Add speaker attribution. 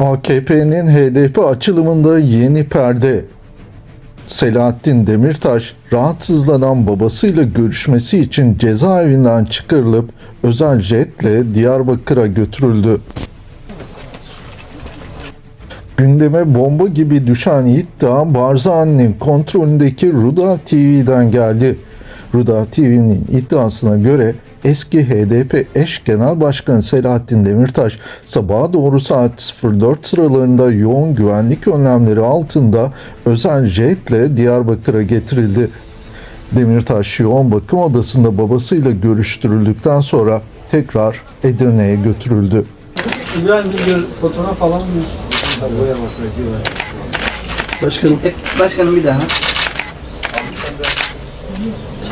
Speaker 1: AKP'nin HDP açılımında yeni perde. Selahattin Demirtaş rahatsızlanan babasıyla görüşmesi için cezaevinden çıkarılıp özel jetle Diyarbakır'a götürüldü. Gündeme bomba gibi düşen iddia Barzani'nin kontrolündeki Ruda TV'den geldi. Ruda TV'nin iddiasına göre eski HDP eş genel başkanı Selahattin Demirtaş sabaha doğru saat 04 sıralarında yoğun güvenlik önlemleri altında özel jetle Diyarbakır'a getirildi. Demirtaş yoğun bakım odasında babasıyla görüştürüldükten sonra tekrar Edirne'ye götürüldü.
Speaker 2: İbrahim bir fotoğraf alalım?
Speaker 3: Başkanım. E,
Speaker 2: başkanım bir daha.